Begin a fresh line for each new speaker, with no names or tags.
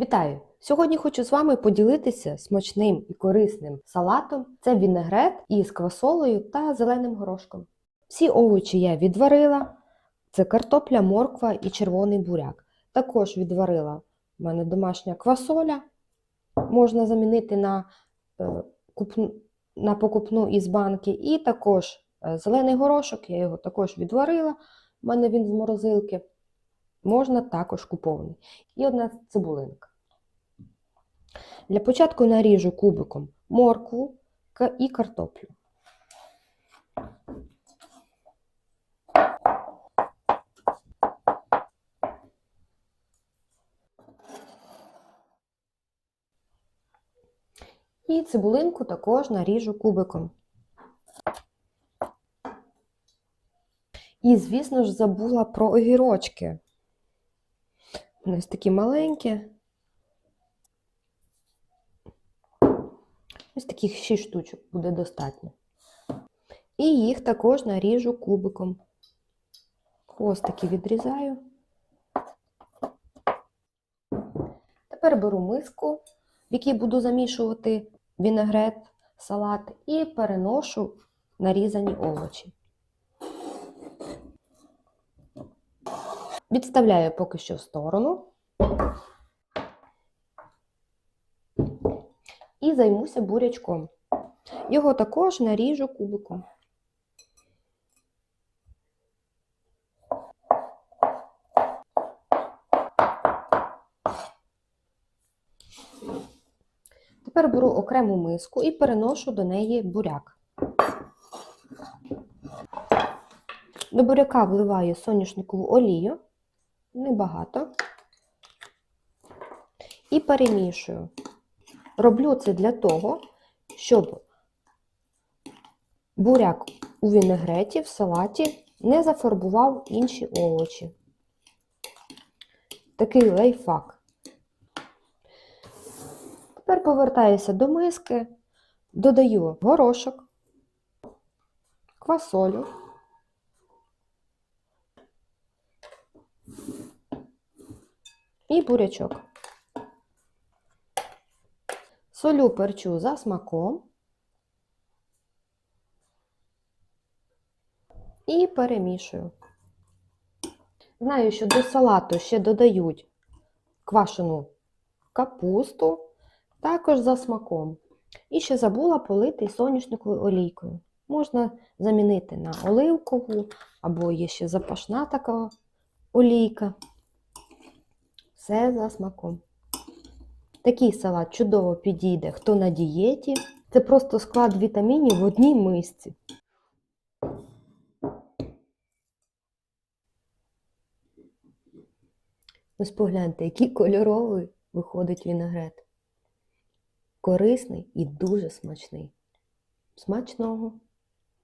Вітаю! Сьогодні хочу з вами поділитися смачним і корисним салатом. Це вінегрет із квасолею та зеленим горошком. Всі овочі я відварила. Це картопля, морква і червоний буряк. Також відварила в мене домашня квасоля. Можна замінити на, е, на покупну із банки. І також е, зелений горошок, я його також відварила. У мене він з морозилки. Можна також купований. І одна цибулинка. Для початку наріжу кубиком моркву і картоплю. І цибулинку також наріжу кубиком. І, звісно ж, забула про огірочки. Вони ось такі маленькі. Ось таких 6 штучок буде достатньо. І їх також наріжу кубиком. Хвостики відрізаю. Тепер беру миску, в якій буду замішувати вінегрет, салат, і переношу нарізані овочі. Відставляю поки що в сторону. І займуся бурячком. Його також наріжу кубиком. Тепер беру окрему миску і переношу до неї буряк. До буряка вливаю соняшникову олію, небагато, і перемішую. Роблю це для того, щоб буряк у вінегреті в салаті не зафарбував інші овочі. Такий лайфхак. Тепер повертаюся до миски, додаю горошок, квасолю. І бурячок. Солю перчу за смаком. І перемішую. Знаю, що до салату ще додають квашену капусту, також за смаком. І ще забула полити соняшниковою олійкою. Можна замінити на оливкову, або є ще запашна така олійка. Все за смаком. Такий салат чудово підійде, хто на дієті. Це просто склад вітамінів в одній мисці. Ось погляньте, який кольоровий виходить вінегрет. Корисний і дуже смачний. Смачного!